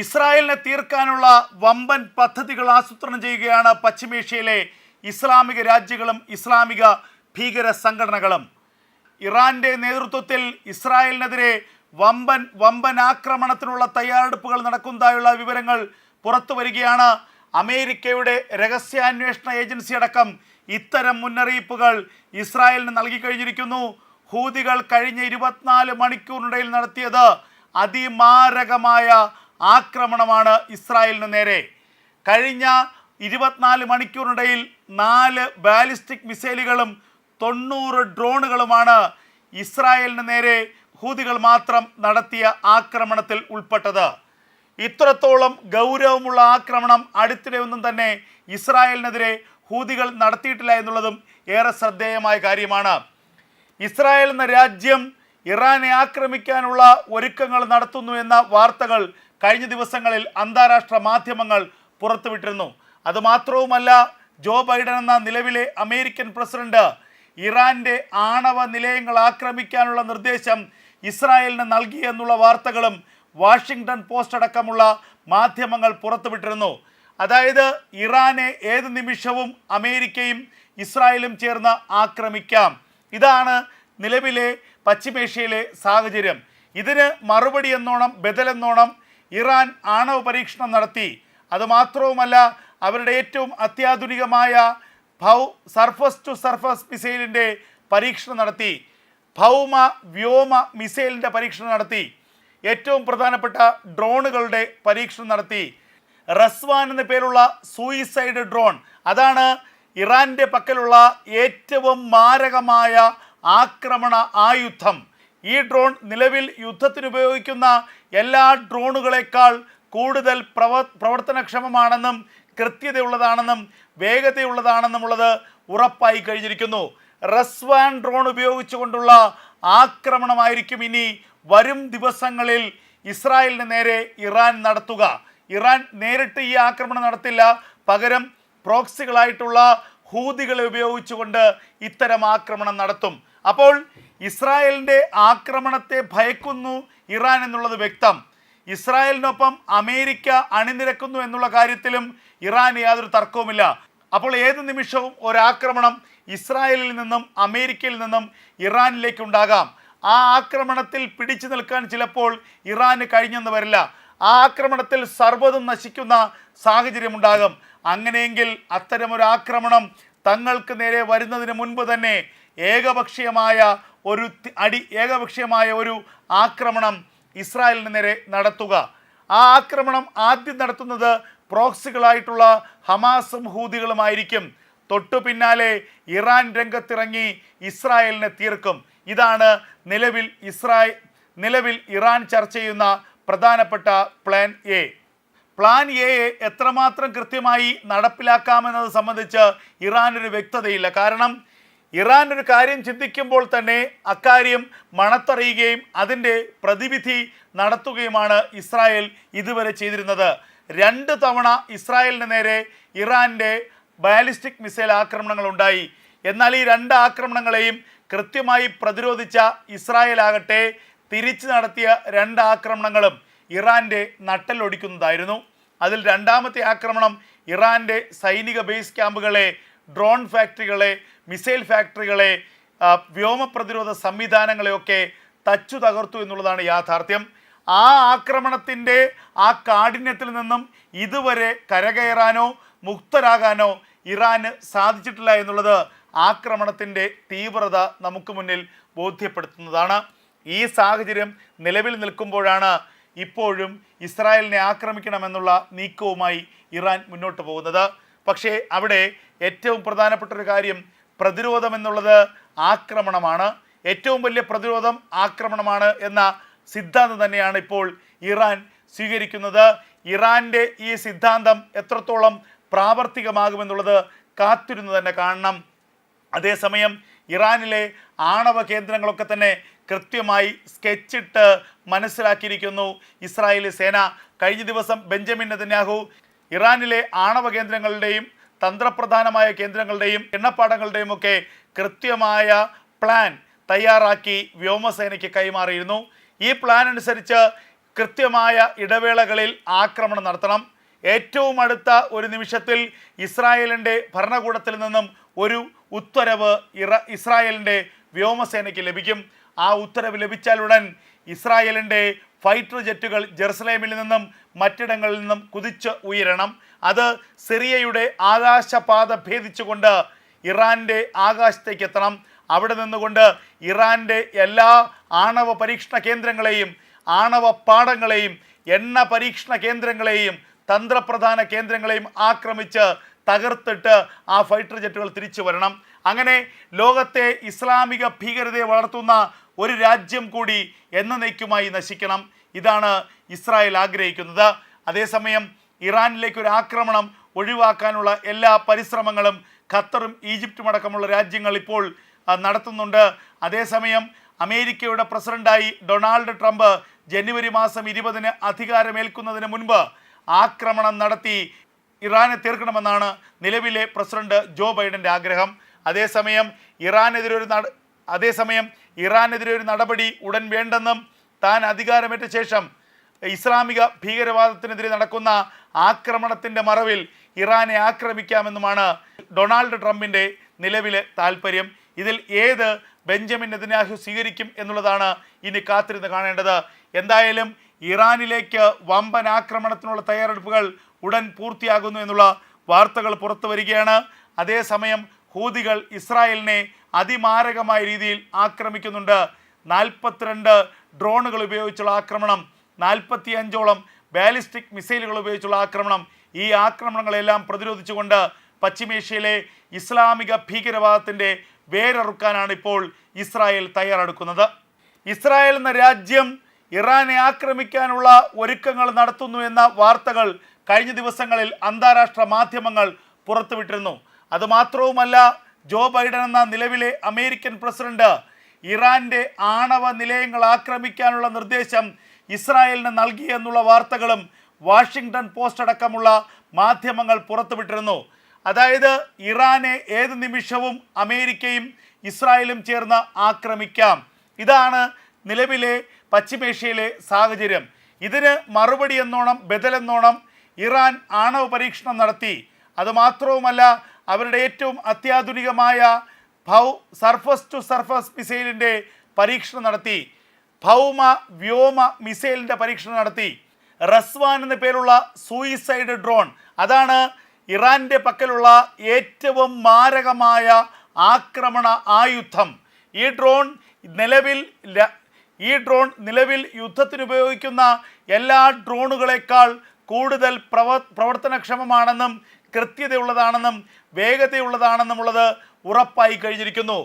ഇസ്രായേലിനെ തീർക്കാനുള്ള വമ്പൻ പദ്ധതികൾ ആസൂത്രണം ചെയ്യുകയാണ് പശ്ചിമേഷ്യയിലെ ഇസ്ലാമിക രാജ്യങ്ങളും ഇസ്ലാമിക ഭീകര സംഘടനകളും. ഇറാന്റെ നേതൃത്വത്തിൽ ഇസ്രായേലിനെതിരെ വമ്പൻ വമ്പൻ ആക്രമണത്തിനുള്ള തയ്യാറെടുപ്പുകൾ നടക്കുന്നതായുള്ള വിവരങ്ങൾ പുറത്തു വരികയാണ്. അമേരിക്കയുടെ രഹസ്യാന്വേഷണ ഏജൻസി അടക്കം ഇത്തരം മുന്നറിയിപ്പുകൾ ഇസ്രായേലിന് നൽകി കഴിഞ്ഞിരിക്കുന്നു. ഹൂതികൾ കഴിഞ്ഞ ഇരുപത്തിനാല് മണിക്കൂറിനിടയിൽ നടത്തിയത് അതിമാരകമായ ആക്രമണമാണ് ഇസ്രായേലിന് നേരെ. കഴിഞ്ഞ ഇരുപത്തിനാല് മണിക്കൂറിനിടയിൽ നാല് ബാലിസ്റ്റിക് മിസൈലുകളും തൊണ്ണൂറ് ഡ്രോണുകളുമാണ് ഇസ്രായേലിന് നേരെ ഹൂതികൾ മാത്രം നടത്തിയ ആക്രമണത്തിൽ ഉൾപ്പെട്ടത്. ഇത്രത്തോളം ഗൗരവമുള്ള ആക്രമണം അടുത്തിടെ ഒന്നും തന്നെ ഇസ്രായേലിനെതിരെ ഹൂതികൾ നടത്തിയിട്ടില്ല എന്നുള്ളതും ഏറെ ശ്രദ്ധേയമായ കാര്യമാണ്. ഇസ്രായേൽ എന്ന രാജ്യം ഇറാനെ ആക്രമിക്കാനുള്ള ഒരുക്കങ്ങൾ നടത്തുന്നു എന്ന വാർത്തകൾ കഴിഞ്ഞ ദിവസങ്ങളിൽ അന്താരാഷ്ട്ര മാധ്യമങ്ങൾ പുറത്തുവിട്ടിരുന്നു. അതുമാത്രവുമല്ല ജോ ബൈഡൻ എന്ന നിലവിലെ അമേരിക്കൻ പ്രസിഡന്റ് ഇറാന്റെ ആണവ നിലയങ്ങൾ ആക്രമിക്കാനുള്ള നിർദ്ദേശം ഇസ്രായേലിന് നൽകി എന്നുള്ള വാർത്തകളും വാഷിംഗ്ടൺ പോസ്റ്റ് അടക്കമുള്ള മാധ്യമങ്ങൾ പുറത്തുവിട്ടിരുന്നു. അതായത് ഇറാനെ ഏത് നിമിഷവും അമേരിക്കയും ഇസ്രായേലും ചേർന്ന് ആക്രമിക്കാം. ഇതാണ് നിലവിലെ പശ്ചിമേഷ്യയിലെ സാഹചര്യം. ഇതിന് മറുപടി എന്നോണം ബദലെന്നോണം ഇറാൻ ആണവ പരീക്ഷണം നടത്തി. അതുമാത്രവുമല്ല അവരുടെ ഏറ്റവും അത്യാധുനികമായ ഭൗ സർഫസ് ടു സർഫസ് മിസൈലിന്റെ പരീക്ഷണം നടത്തി. ഭൗമ വ്യോമ മിസൈലിന്റെ പരീക്ഷണം നടത്തി. ഏറ്റവും പ്രധാനപ്പെട്ട ഡ്രോണുകളുടെ പരീക്ഷണം നടത്തി. റസ്വാൻ എന്ന പേരുള്ള സൂയിസൈഡ് ഡ്രോൺ. അതാണ് ഇറാന്റെ പക്കലുള്ള ഏറ്റവും മാരകമായ ആക്രമണ ആയുധം. ഈ ഡ്രോൺ നിലവിൽ യുദ്ധത്തിന് ഉപയോഗിക്കുന്ന എല്ലാ ഡ്രോണുകളേക്കാൾ കൂടുതൽ പ്രവ പ്രവർത്തനക്ഷമമാണെന്നും കൃത്യതയുള്ളതാണെന്നും വേഗതയുള്ളതാണെന്നുമുള്ളത് ഉറപ്പായി കഴിഞ്ഞിരിക്കുന്നു. റസ്വാൻ ഡ്രോൺ ഉപയോഗിച്ചുകൊണ്ടുള്ള ആക്രമണമായിരിക്കും ഇനി വരും ദിവസങ്ങളിൽ ഇസ്രായേലിന് നേരെ ഇറാൻ നടത്തുക. ഇറാൻ നേരിട്ട് ഈ ആക്രമണം നടത്തില്ല. പകരം പ്രോക്സികളായിട്ടുള്ള ഹൂതികളെ ഉപയോഗിച്ചുകൊണ്ട് ഇത്തരം ആക്രമണം നടത്തും. അപ്പോൾ ഇസ്രായേലിന്റെ ആക്രമണത്തെ ഭയക്കുന്നു ഇറാൻ എന്നുള്ളത് വ്യക്തം. ഇസ്രായേലിനൊപ്പം അമേരിക്ക അണിനിരക്കുന്നു എന്നുള്ള കാര്യത്തിലും ഇറാൻ യാതൊരു തർക്കവുമില്ല. അപ്പോൾ ഏത് നിമിഷവും ഒരാക്രമണം ഇസ്രായേലിൽ നിന്നും അമേരിക്കയിൽ നിന്നും ഇറാനിലേക്ക് ഉണ്ടാകാം. ആ ആക്രമണത്തിൽ പിടിച്ചു നിൽക്കാൻ ചിലപ്പോൾ ഇറാന് കഴിഞ്ഞെന്ന് വരില്ല. ആ ആക്രമണത്തിൽ സർവതും നശിക്കുന്ന സാഹചര്യമുണ്ടാകും അങ്ങനെയെങ്കിൽ അത്തരമൊരു ആക്രമണം തങ്ങൾക്ക് നേരെ വരുന്നതിന് മുൻപ് തന്നെ ഏകപക്ഷീയമായ ഒരു അടി ഏകപക്ഷീയമായ ഒരു ആക്രമണം ഇസ്രായേലിന് നേരെ നടത്തുക. ആ ആക്രമണം ആദ്യം നടത്തുന്നത് പ്രോക്സികളായിട്ടുള്ള ഹമാസും ഹൂതികളുമായിരിക്കും. തൊട്ടു പിന്നാലെ ഇറാൻ രംഗത്തിറങ്ങി ഇസ്രായേലിനെ തീർക്കും. ഇതാണ് നിലവിൽ ഇസ്രായേൽ നിലവിൽ ഇറാൻ ചർച്ച ചെയ്യുന്ന പ്രധാനപ്പെട്ട പ്ലാൻ എ. പ്ലാൻ എ എത്രമാത്രം കൃത്യമായി നടപ്പിലാക്കാമെന്നത് സംബന്ധിച്ച് ഇറാനൊരു വ്യക്തതയില്ല. കാരണം ഇറാൻ ഒരു കാര്യം ചിന്തിക്കുമ്പോൾ തന്നെ അക്കാര്യം മണത്തറിയുകയും അതിന്റെ പ്രതിവിധി നടത്തുകയുമാണ് ഇസ്രായേൽ ഇതുവരെ ചെയ്തിരുന്നത്. രണ്ട് തവണ ഇസ്രായേലിന് നേരെ ഇറാന്റെ ബാലിസ്റ്റിക് മിസൈൽ ആക്രമണങ്ങൾ ഉണ്ടായി. എന്നാൽ ഈ രണ്ട് ആക്രമണങ്ങളെയും കൃത്യമായി പ്രതിരോധിച്ച ഇസ്രായേൽ ആകട്ടെ തിരിച്ചു നടത്തിയ രണ്ട് ആക്രമണങ്ങളും ഇറാന്റെ നട്ടലൊടിക്കുന്നതായിരുന്നു അതിൽ രണ്ടാമത്തെ ആക്രമണം ഇറാന്റെ സൈനിക ബേസ് ക്യാമ്പുകളെ ഡ്രോൺ ഫാക്ടറികളെ മിസൈൽ ഫാക്ടറികളെ വ്യോമ പ്രതിരോധ സംവിധാനങ്ങളെയൊക്കെ തച്ചു തകർത്തു എന്നുള്ളതാണ് യാഥാർത്ഥ്യം. ആ ആക്രമണത്തിന്റെ ആ കാഠിന്യത്തിൽ നിന്നും ഇതുവരെ കരകയറാനോ മുക്തരാകാനോ ഇറാന് സാധിച്ചിട്ടില്ല എന്നുള്ളത് ആക്രമണത്തിന്റെ തീവ്രത നമുക്ക് മുന്നിൽ ബോധ്യപ്പെടുത്തുന്നതാണ്. ഈ സാഹചര്യം നിലവിൽ നിൽക്കുമ്പോഴാണ് ഇപ്പോഴും ഇസ്രായേലിനെ ആക്രമിക്കണമെന്നുള്ള നീക്കവുമായി ഇറാൻ മുന്നോട്ട് പോകുന്നത്. പക്ഷേ അവിടെ ഏറ്റവും പ്രധാനപ്പെട്ട ഒരു കാര്യം പ്രതിരോധം എന്നുള്ളത് ആക്രമണമാണ്. ഏറ്റവും വലിയ പ്രതിരോധം ആക്രമണമാണ് എന്ന സിദ്ധാന്തം തന്നെയാണ് ഇപ്പോൾ ഇറാൻ സ്വീകരിക്കുന്നത്. ഇറാന്റെ ഈ സിദ്ധാന്തം എത്രത്തോളം പ്രാവർത്തികമാകുമെന്നുള്ളത് കാത്തിരുന്നു തന്നെ കാണണം. അതേസമയം ഇറാനിലെ ആണവ കേന്ദ്രങ്ങളൊക്കെ തന്നെ കൃത്യമായി സ്കെച്ചിട്ട് മനസ്സിലാക്കിയിരിക്കുന്നു. ഇസ്രായേലി സേന കഴിഞ്ഞ ദിവസം ബെഞ്ചമിൻ നെതന്യാഹു ഇറാനിലെ ആണവ കേന്ദ്രങ്ങളുടെയും തന്ത്രപ്രധാനമായ കേന്ദ്രങ്ങളുടെയും എണ്ണപ്പാടങ്ങളുടെയും ഒക്കെ കൃത്യമായ പ്ലാൻ തയ്യാറാക്കി വ്യോമസേനയ്ക്ക് കൈമാറിയിരുന്നു. ഈ പ്ലാൻ അനുസരിച്ച് കൃത്യമായ ഇടവേളകളിൽ ആക്രമണം നടത്തണം. ഏറ്റവും അടുത്ത ഒരു നിമിഷത്തിൽ ഇസ്രായേലിന്റെ ഭരണകൂടത്തിൽ നിന്നും ഒരു ഉത്തരവ് ഇറ ഇസ്രായേലിന്റെ വ്യോമസേനയ്ക്ക് ലഭിക്കും. ആ ഉത്തരവ് ലഭിച്ചാലുടൻ ഇസ്രായേലിന്റെ ഫൈറ്റർ ജെറ്റുകൾ ജെറുസലേമിൽ നിന്നും മറ്റിടങ്ങളിൽ നിന്നും കുതിച്ച് ഉയരണം. അത് സിറിയയുടെ ആകാശപാത ഭേദിച്ചുകൊണ്ട് ഇറാന്റെ ആകാശത്തേക്ക് എത്തണം അവിടെ നിന്നുകൊണ്ട് ഇറാന്റെ എല്ലാ ആണവ പരീക്ഷണ കേന്ദ്രങ്ങളെയും ആണവ പാടങ്ങളെയും എണ്ണ പരീക്ഷണ കേന്ദ്രങ്ങളെയും തന്ത്രപ്രധാന കേന്ദ്രങ്ങളെയും ആക്രമിച്ച് തകർത്തിട്ട് ആ ഫൈറ്റർ ജെറ്റുകൾ തിരിച്ചു വരണം. അങ്ങനെ ലോകത്തെ ഇസ്ലാമിക ഭീകരതയെ വളർത്തുന്ന ഒരു രാജ്യം കൂടി എന്ന എന്നേക്കുമായി നശിക്കണം. ഇതാണ് ഇസ്രായേൽ ആഗ്രഹിക്കുന്നത്. അതേസമയം ഇറാനിലേക്ക് ഒരു ആക്രമണം ഒഴിവാക്കാനുള്ള എല്ലാ പരിശ്രമങ്ങളും ഖത്തറും ഈജിപ്തും അടക്കമുള്ള രാജ്യങ്ങൾ ഇപ്പോൾ നടത്തുന്നുണ്ട്. അതേസമയം അമേരിക്കയുടെ പ്രസിഡന്റായി ഡൊണാൾഡ് ട്രംപ് ജനുവരി മാസം ഇരുപതിന് അധികാരമേൽക്കുന്നതിന് മുൻപ് ആക്രമണം നടത്തി ഇറാനെ തീർക്കണമെന്നാണ് നിലവിലെ പ്രസിഡന്റ് ജോ ബൈഡന്റെ ആഗ്രഹം. അതേസമയം ഇറാനെതിരെ ഒരു അതേസമയം ഇറാനെതിരെ ഒരു നടപടി ഉടൻ വേണ്ടെന്നും താൻ അധികാരമേറ്റ ശേഷം ഇസ്ലാമിക ഭീകരവാദത്തിനെതിരെ നടക്കുന്ന ആക്രമണത്തിന്റെ മറവിൽ ഇറാനെ ആക്രമിക്കാമെന്നുമാണ് ഡൊണാൾഡ് ട്രംപിന്റെ നിലവിലെ താല്പര്യം ഇതിൽ ഏത് ബെഞ്ചമിൻ നെതന്യാഹു സ്വീകരിക്കും എന്നുള്ളതാണ് ഇനി കാത്തിരുന്ന് കാണേണ്ടത്. എന്തായാലും ഇറാനിലേക്ക് വമ്പൻ ആക്രമണത്തിനുള്ള തയ്യാറെടുപ്പുകൾ ഉടൻ പൂർത്തിയാകുന്നു എന്നുള്ള വാർത്തകൾ പുറത്തു വരികയാണ്. അതേസമയം ഹൂതികൾ ഇസ്രായേലിനെ അതിമാരകമായ രീതിയിൽ ആക്രമിക്കുന്നുണ്ട്. നാൽപ്പത്തിരണ്ട് ഡ്രോണുകൾ ഉപയോഗിച്ചുള്ള ആക്രമണം നാൽപ്പത്തിയഞ്ചോളം ബാലിസ്റ്റിക് മിസൈലുകൾ ഉപയോഗിച്ചുള്ള ആക്രമണം. ഈ ആക്രമണങ്ങളെല്ലാം പ്രതിരോധിച്ചുകൊണ്ട് പശ്ചിമേഷ്യയിലെ ഇസ്ലാമിക ഭീകരവാദത്തിന്റെ വേരറുക്കാനാണ് ഇപ്പോൾ ഇസ്രായേൽ തയ്യാറെടുക്കുന്നത്. ഇസ്രായേൽ എന്ന രാജ്യം ഇറാനെ ആക്രമിക്കാനുള്ള ഒരുക്കങ്ങൾ നടത്തുന്നു എന്ന വാർത്തകൾ കഴിഞ്ഞ ദിവസങ്ങളിൽ അന്താരാഷ്ട്ര മാധ്യമങ്ങൾ പുറത്തുവിട്ടിരുന്നു. അതുമാത്രവുമല്ല ജോ ബൈഡൻ എന്ന നിലവിലെ അമേരിക്കൻ പ്രസിഡന്റ് ഇറാന്റെ ആണവ നിലയങ്ങൾ ആക്രമിക്കാനുള്ള നിർദ്ദേശം ഇസ്രായേലിന് നൽകി എന്നുള്ള വാർത്തകളും വാഷിങ്ടൺ പോസ്റ്റ് അടക്കമുള്ള മാധ്യമങ്ങൾ പുറത്തുവിട്ടിരുന്നു. അതായത് ഇറാനെ ഏത് നിമിഷവും അമേരിക്കയും ഇസ്രായേലും ചേർന്ന് ആക്രമിക്കാം. ഇതാണ് നിലവിലെ പശ്ചിമേഷ്യയിലെ സാഹചര്യം. ഇതിന് മറുപടി എന്നോണം ബദലെന്നോണം ഇറാൻ ആണവ പരീക്ഷണം നടത്തി. അതുമാത്രവുമല്ല അവരുടെ ഏറ്റവും അത്യാധുനികമായ ഭൗ സർഫസ് ടു സർഫസ് മിസൈലിന്റെ പരീക്ഷണം നടത്തി. ഭൗമ വ്യോമ മിസൈലിന്റെ പരീക്ഷണം നടത്തി. റസ്വാൻ എന്ന പേരുള്ള സൂയിസൈഡ് ഡ്രോൺ. അതാണ് ഇറാന്റെ പക്കലുള്ള ഏറ്റവും മാരകമായ ആക്രമണ ആയുധം. ഈ ഡ്രോൺ നിലവിൽ ഈ ഡ്രോൺ നിലവിൽ യുദ്ധത്തിന് ഉപയോഗിക്കുന്ന എല്ലാ ഡ്രോണുകളേക്കാൾ കൂടുതൽ പ്രവ പ്രവർത്തനക്ഷമമാണെന്നും കൃത്യതയുള്ളതാണെന്നും വേഗതയുള്ളതാണെന്നുമുള്ളത് ഉറപ്പായി കഴിഞ്ഞിരിക്കുന്നു.